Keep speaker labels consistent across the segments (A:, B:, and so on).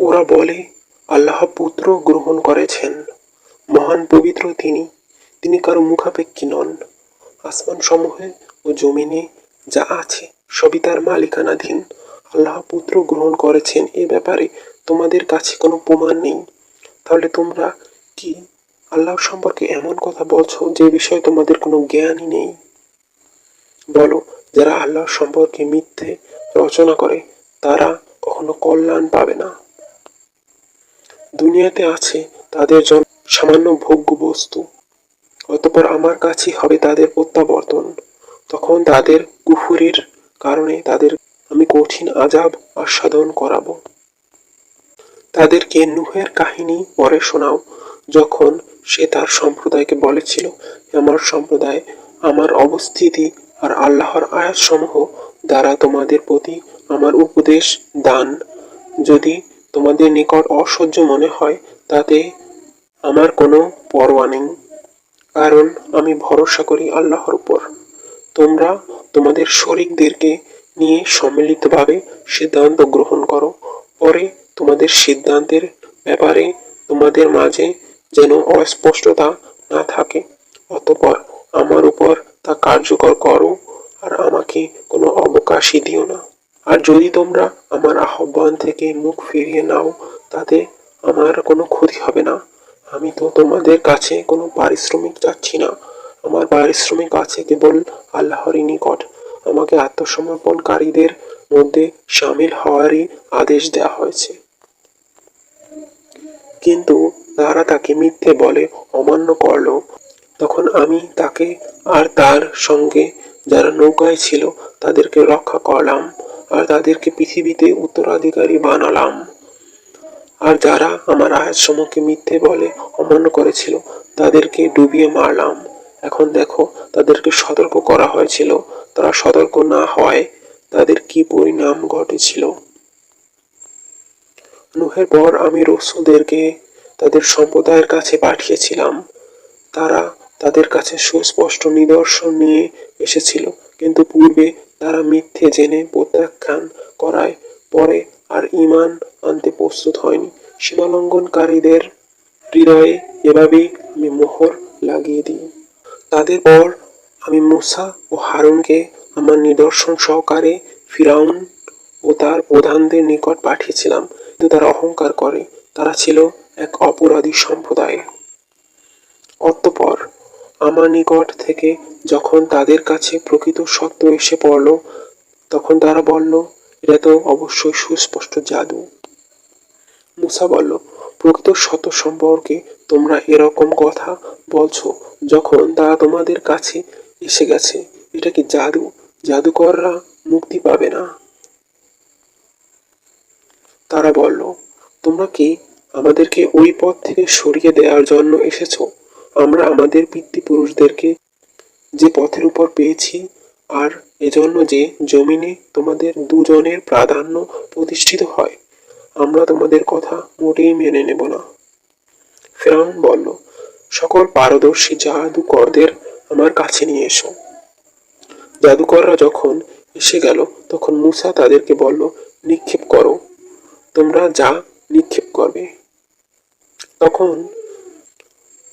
A: ওরা বলে, আল্লাহ পুত্র গ্রহণ করেছেন। মহান পবিত্র তিনি তিনি কারও মুখাপেক্ষী নন। আসমান সমূহে ও জমিনে যা আছে, সবই তার মালিকানাধীন। আল্লাহ পুত্র গ্রহণ করেছেন এ ব্যাপারে তোমাদের কাছে কোনো প্রমাণ নেই। তাহলে তোমরা কি আল্লাহ সম্পর্কে এমন কথা বলছো যে বিষয়ে তোমাদের কোনো জ্ঞানই নেই? বলো, যারা আল্লাহ সম্পর্কে মিথ্যে রচনা করে, তারা কখনো কল্যাণ পাবে না। দুনিয়াতে আছে, তাদের জন্য সামান্য ভোগ্য বস্তু অতপর আমার কাছেই হবে তাদের প্রত্যাবর্তন। তখন তাদের কুফুরির কারণে তাদের আমি কঠিন আজাব আস্বাদন করাবো। তাদেরকে নুহের কাহিনী পরে শোনাও, যখন সে তার সম্প্রদায়কে বলেছিল আমার সম্প্রদায়, আমার অবস্থিতি আর আল্লাহর আয়াতসমূহ দ্বারা তোমাদের প্রতি আমার উপদেশ দান। যদি তোমাদের নিকট অসহ্য মনে হয়, তাতে আমার কোনো পরোয়া নেই। কারণ আমি ভরসা করি আল্লাহর উপর। তোমরা তোমাদের শরিকদেরকে নিয়ে সম্মিলিতভাবে সিদ্ধান্ত গ্রহণ করো। পরে তোমাদের সিদ্ধান্তের ব্যাপারে তোমাদের মাঝে যেন অস্পষ্টতা না থাকে। অতপর আমার উপর তা কার্যকর করো আর আমাকে কোনো অবকাশই দিও না। আর যদি তোমরা আমার আহ্বান থেকে মুখ ফিরিয়ে নাও, তাতে আমার কোনো ক্ষতি হবে না। আমি তো তোমাদের কাছে কোনো পারিশ্রমিক চাচ্ছি না। আমার পারিশ্রমিক আছে কেবল আল্লাহরই নিকট। আমাকে আত্মসমর্পণকারীদের মধ্যে সামিল হওয়ারই আদেশ দেওয়া হয়েছে। কিন্তু তারা তাকে মিথ্যে বলে অমান্য করল। তখন আমি তাকে আর তার সঙ্গে যারা নৌকায় ছিল, তাদেরকে রক্ষা করলাম। আর তাদেরকে পৃথিবীতে উত্তরাধিকারী বানালাম। আর যারা আমার আয়াতসমূহকে মিথ্যে বলে, অমান্য করেছিল, তাদেরকে ডুবিয়ে মারলাম। এখন দেখো, তাদেরকে সতর্ক করা হয়েছিল। তারা সতর্ক না হওয়ায় তাদের কি পরিণাম ঘটেছিল? নুহের পর আমি রসুলদেরকে তাদের সম্প্রদায়ের কাছে পাঠিয়েছিলাম। তারা তাদের কাছে সুস্পষ্ট নিদর্শন নিয়ে এসেছিল। কিন্তু পূর্বে তারা মিথ্যে জেনে প্রত্যাখ্যান করায় পরে আর ঈমান আনতে প্রস্তুত হয়নি। সীমালঙ্ঘনকারীদের হৃদয়ে এভাবেই আমি মোহর লাগিয়ে দিই। তাদের পর আমি মুসা ও হারুনকে আমার নিদর্শন সহকারে ফিরাউন ও তার প্রধানদের নিকট পাঠিয়েছিলাম। কিন্তু তারা অহংকার করে। তারা ছিল এক অপরাধী সম্প্রদায়। অতঃপর আমার নিকট থেকে যখন তাদের কাছে প্রকৃত সত্য এসে পড়ল, তখন তারা বলল, এটা তো অবশ্যই সুস্পষ্ট জাদু। মুসা বলল, প্রকৃত সত্য সম্পর্কে তোমরা এরকম কথা বলছো যখন তারা তোমাদের কাছে এসে গেছে। এটা কি জাদু? জাদুকররা মুক্তি পাবে না? তারা বলল, তোমরা কি আমাদেরকে ওই পথ থেকে সরিয়ে দেওয়ার জন্য এসেছ? আমরা আমাদের পিতৃপুরুষদেরকে যে পথের উপর পেয়েছি আর এজন্য যে জমিনে তোমাদের দুজনের প্রাধান্য প্রতিষ্ঠিত হয়, আমরা তোমাদের কথা মোটেই মেনে নেব না। ফেরাউন বলল, সকল পারদর্শী জাদুকরদের আমার কাছে নিয়ে এসো। জাদুকররা যখন এসে গেল, তখন মুসা তাদেরকে বলল, নিক্ষেপ করো, তোমরা যা নিক্ষেপ করবে। তখন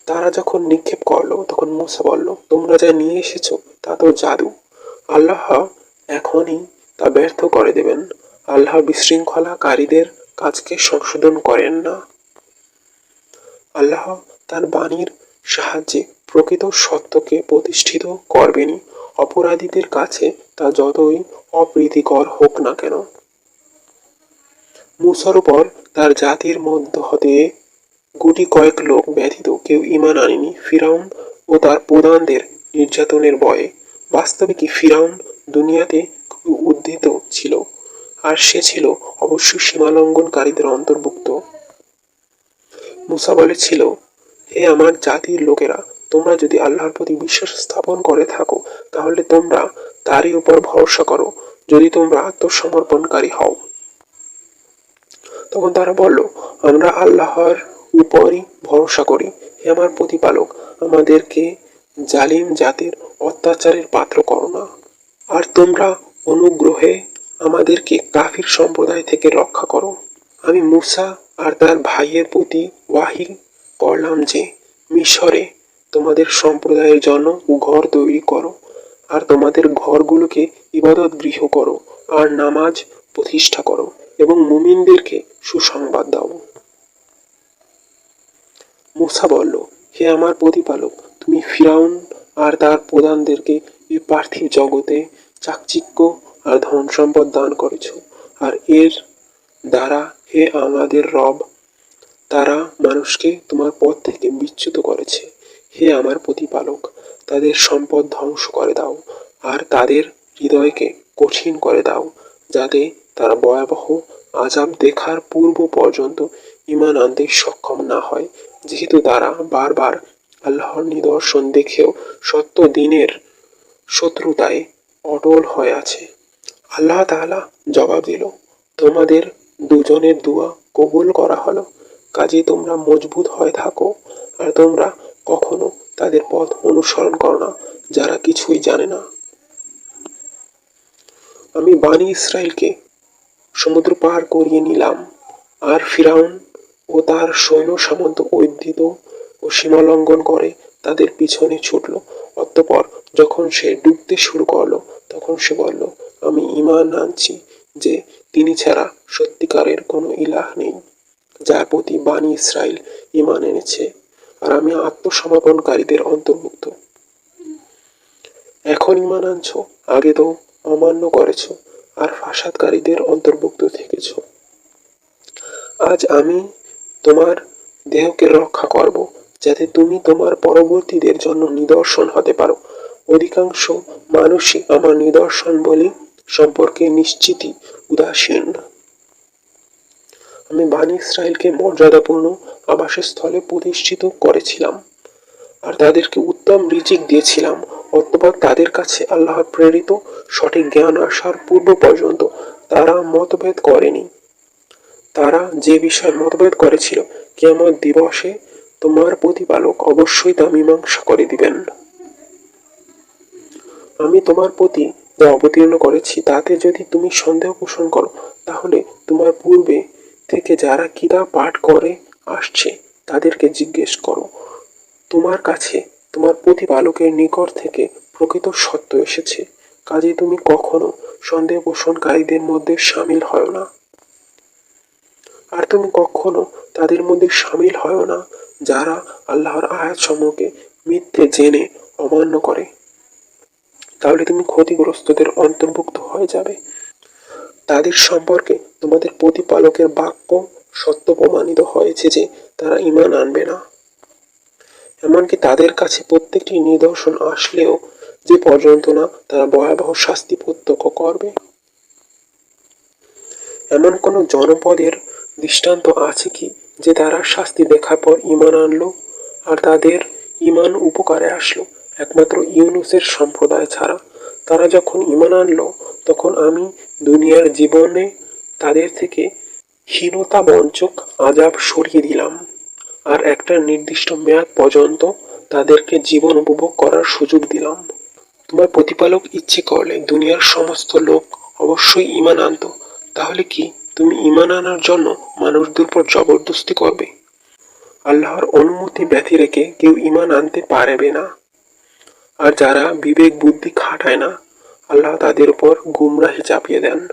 A: তারা যখন নিক্ষেপ করল, তখন মুসা বলল, তোমরা যা নিয়ে এসেছ, তা তো জাদু। আল্লাহ এখনই তা ব্যর্থ করে দেবেন। আল্লাহ বিশৃঙ্খলাকারীদের কাজকে সংশোধন করেন না। আল্লাহ তার বাণীর সাহায্যে প্রকৃত সত্যকে প্রতিষ্ঠিত করবেনই অপরাধীদের কাছে তা যতই অপ্রীতিকর হোক না কেন। মুসার উপর তার জাতির মধ্য হতে গুটি কয়েক লোক ব্যতীত কেউ ইমান আনেনি। ফিরাউন ও তার প্রধানদের নির্যাতনের ভয়ে বাস্তবে কি ফিরাউন দুনিয়াতে খুবই উদ্ধৃত ছিল, আর সে ছিল অবশ্যই সীমালঙ্ঘনকারীদের অন্তর্ভুক্ত। মুসা বলেছিল হে আমার জাতির লোকেরা, তোমরা যদি আল্লাহর প্রতি বিশ্বাস স্থাপন করে থাকো, তাহলে তোমরা তারই উপর ভরসা করো, যদি তোমরা আত্মসমর্পণকারী হও। তখন তারা বলল, আমরা আল্লাহর উপরই ভরসা করি। হে আমার প্রতিপালক, আমাদেরকে জালিম জাতির অত্যাচারের পাত্র করো না। আর তোমরা অনুগ্রহে আমাদেরকে কাফির সম্প্রদায় থেকে রক্ষা করো। আমি মুসা আর তার ভাইয়ের প্রতি ওয়াহি করলাম যে, মিশরে তোমাদের সম্প্রদায়ের জন্য ঘর তৈরি করো আর তোমাদের ঘরগুলোকে ইবাদত গৃহ করো আর নামাজ প্রতিষ্ঠা করো এবং মুমিনদেরকে সুসংবাদ দাও। মুসা বলল, হে আমার প্রতিপালক, তুমি ফিরাউন আর তার প্রধানদেরকে এই পার্থিব জগতে চাকচিক্য আর ধন সম্পদ দান করেছ। আর এর দ্বারা হে আমাদের রব, তারা মানুষকে তোমার পথ থেকে বিচ্যুত করেছে। হে আমার প্রতিপালক, তাদের সম্পদ ধ্বংস করে দাও আর তাদের হৃদয়কে কঠিন করে দাও, যাতে তারা ভয়াবহ আজাব দেখার পূর্ব পর্যন্ত ইমান আনতে সক্ষম না হয়, যেহেতু তারা বারবার আল্লাহর নিদর্শন দেখেও সত্য দিনের শত্রুতায় অটল হয়ে আছে। আল্লাহ তাআলা জবাব দিল, তোমাদের দুজনের দোয়া কবুল করা হলো। কাজে তোমরা মজবুত হয়ে থাকো, আর তোমরা কখনো তাদের পথ অনুসরণ করো না, যারা কিছুই জানে না। আমি বানি ইসরায়েলকে সমুদ্র পার করিয়ে নিলাম, আর ফিরাউন ও তার সৈন্য সামন্ত উদ্ধৃত ও সীমালঙ্ঘন করে তাদের পিছনে ছুটল। অতঃপর যখন সে ডুবতে শুরু করল, তখন সে বলল, আমি ঈমান আনছি যে তিনি ছাড়া সত্যিকারের কোনো ইলাহ নেই, যার প্রতি বানি ইসরায়েল ঈমান এনেছে, আর আমি আত্মসমর্পণকারীদের অন্তর্ভুক্ত। এখন ইমান আনছো, আগে তো অমান্য করেছ, আর ফাসাদকারীদের অন্তর্ভুক্ত থেকেছ। আজ আমি তোমার দেহকে রক্ষা করব, যাতে তুমি তোমার পরবর্তীদের জন্য নিদর্শন হতে পারো। অধিকাংশ মানুষই আমার নিদর্শন বলে সম্পর্কে নিশ্চিতই উদাসীন। আমি বানি ইসরায়েলকে মর্যাদাপূর্ণ আবাসস্থলে প্রতিষ্ঠিত করেছিলাম আর তাদেরকে উত্তম রিজিক দিয়েছিলাম, অতঃপর তাদের কাছে আল্লাহর প্রেরিত সঠিক জ্ঞান আসার পূর্ব পর্যন্ত তারা মতভেদ করেনি। তারা যে বিষয়ে মতভেদ করেছিল কেমন দিবসে তোমার প্রতিপালক অবশ্যই তা মীমাংসা করে দিবেন। আমি তোমার প্রতি যা অবতীর্ণ করেছি, তাতে যদি তুমি সন্দেহ পোষণ করো, তাহলে তোমার পূর্বে থেকে যারা কিতাব পাঠ করে আসছে, তাদেরকে জিজ্ঞেস করো। তোমার কাছে তোমার প্রতিপালকের নিকট থেকে প্রকৃত সত্য এসেছে। কাজে তুমি কখনো সন্দেহ পোষণকারীদের মধ্যে সামিল হয় না। আর তুমি কখনো তাদের মধ্যে সামিল হয় না, যারা আল্লাহর আয়াত সমূহকে মিথ্যে জেনে অমান্য করে। তাহলে তুমি ক্ষতিগ্রস্তদের অন্তর্ভুক্ত হয়ে যাবে। তাদের সম্পর্কে তোমাদের প্রতিপালকের বাক্য সত্য প্রমাণিত হয়েছে যে তারা ঈমান আনবে না। এমনকি তাদের কাছে প্রত্যেকটি নিদর্শন আসলেও যে পর্যন্ত না তারা ভয়াবহ শাস্তি প্রত্যক্ষ করবে। এমন কোন জনপদের দৃষ্টান্ত আছে কি যে তারা শাস্তি দেখার পর ইমান আনলো আর তাদের ইমান উপকারে আসলো? একমাত্র ইউনুসের সম্প্রদায় ছাড়া। তারা যখন ইমান আনলো, তখন আমি দুনিয়ার জীবনে তাদের থেকে হীনতা বঞ্চক আজাব সরিয়ে দিলাম। আর একটা নির্দিষ্ট মেয়াদ পর্যন্ত তাদেরকে জীবন উপভোগ করার সুযোগ দিলাম। তোমার প্রতিপালক ইচ্ছে করলে দুনিয়ার সমস্ত লোক অবশ্যই ইমান আনতো। তাহলে কি? তুমি ঈমান আনার জন্য মানুষদের উপর জবরদস্তি করবে। আল্লাহর অনুমতি ব্যথি রেখে কেউ ঈমান আনতে পারবে না। আর যারা বিবেক বুদ্ধি খাটায় না, আল্লাহ তাদের উপর গুমরাহি চাপিয়ে দেন।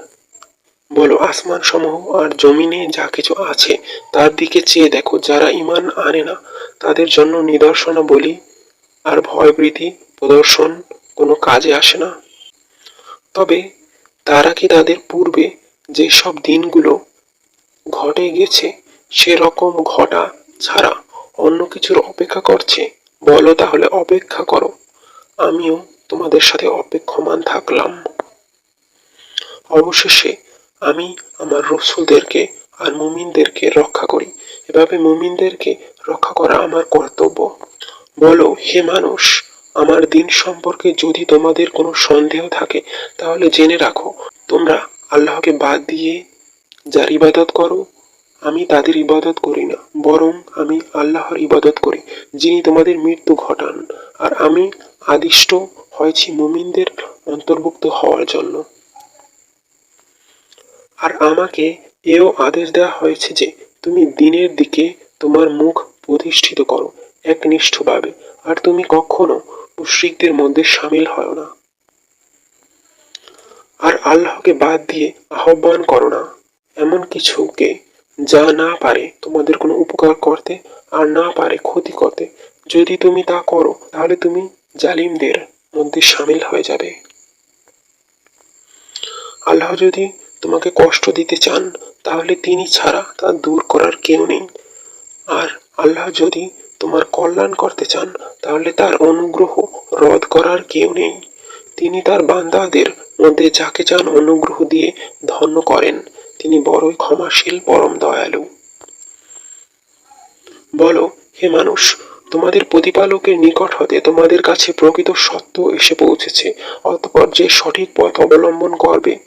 A: বলো আসমান সমূহ আর জমিনে যা কিছু আছে, তার দিকে চেয়ে দেখো। যারা ঈমান আনে না, তাদের জন্য নিদর্শনা বলি আর ভয়ভীতি প্রদর্শন কোনো কাজে আসে না। তবে তারা কি তাদের পূর্বে যে সব দিনগুলো ঘটে গেছে, সেরকম ঘটা ছাড়া অন্য কিছুর অপেক্ষা করছে। বলো তাহলে, অপেক্ষা করো। আমিও তোমাদের সাথে অপেক্ষমান থাকলাম। অবশেষে আমি আমার রসুলদেরকে আর মুমিনদেরকে রক্ষা করি। এভাবে মুমিনদেরকে রক্ষা করা আমার কর্তব্য। বলো, হে মানুষ, আমার দিন সম্পর্কে যদি তোমাদের কোনো সন্দেহ থাকে, তাহলে জেনে রাখো, তোমরা আল্লাহকে বাদ দিয়ে যার ইবাদত করো, আমি তাদের ইবাদত করি না, বরং আমি আল্লাহর ইবাদত করি, যিনি তোমাদের মৃত্যু ঘটান। আর আমি আদিষ্ট হয়েছি মুমিনদের অন্তর্ভুক্ত হওয়ার জন্য। আর আমাকে এও আদেশ দেওয়া হয়েছে যে, তুমি দিনের দিকে তোমার মুখ প্রতিষ্ঠিত করো একনিষ্ঠভাবে। আর তুমি কখনো মুশরিকদের মধ্যে সামিল হয় না। আর আল্লাহকে বাদ দিয়ে আহ্বান করো না। এমন কিছুকে যা না পারে তোমাদের কোনো উপকার করতে আর না পারে ক্ষতি করতে। যদি তুমি তা করো, তাহলে তুমি জালিমদের মধ্যে সামিল হয়ে যাবে। আল্লাহ যদি তোমাকে কষ্ট দিতে চান, তাহলে তিনি ছাড়া তা দূর করার কেউ নেই। আর আল্লাহ যদি তোমার কল্যাণ করতে চান, তাহলে তার অনুগ্রহ রদ করার কেউ নেই। তিনি তার বান্দাদের মধ্যে যাকে চান অনুগ্রহ দিয়ে ধন্য করেন, তিনি বড়ই ক্ষমাশীল, পরম দয়ালু। বলো, হে মানুষ, তোমাদের প্রতিপালকের নিকট হতে তোমাদের কাছে প্রকৃত সত্য এসে পৌঁছেছে, অতঃপর যে সঠিক পথ অবলম্বন করবে,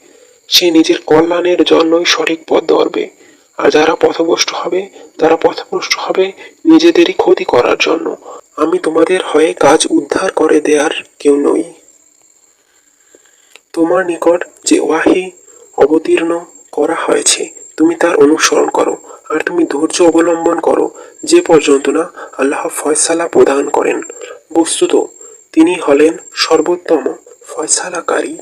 A: সে নিজের কল্যাণের জন্যই সঠিক পথ ধরবে। আর যারা পথভ্রষ্ট হবে, তারা পথভ্রষ্ট হবে নিজেদেরই ক্ষতি করার জন্য। আমি তোমাদের হয়ে কাজ উদ্ধার করে দেয়ার কেউ নই। তোমার নিকট যে ওয়াহি অবতীর্ণ করা হয়েছে, তুমি তার অনুসরণ করো আর তুমি ধৈর্য অবলম্বন করো যে পর্যন্ত না আল্লাহ ফয়সালা প্রদান করেন। বস্তুত তিনি হলেন সর্বোত্তম ফয়সালাকারী।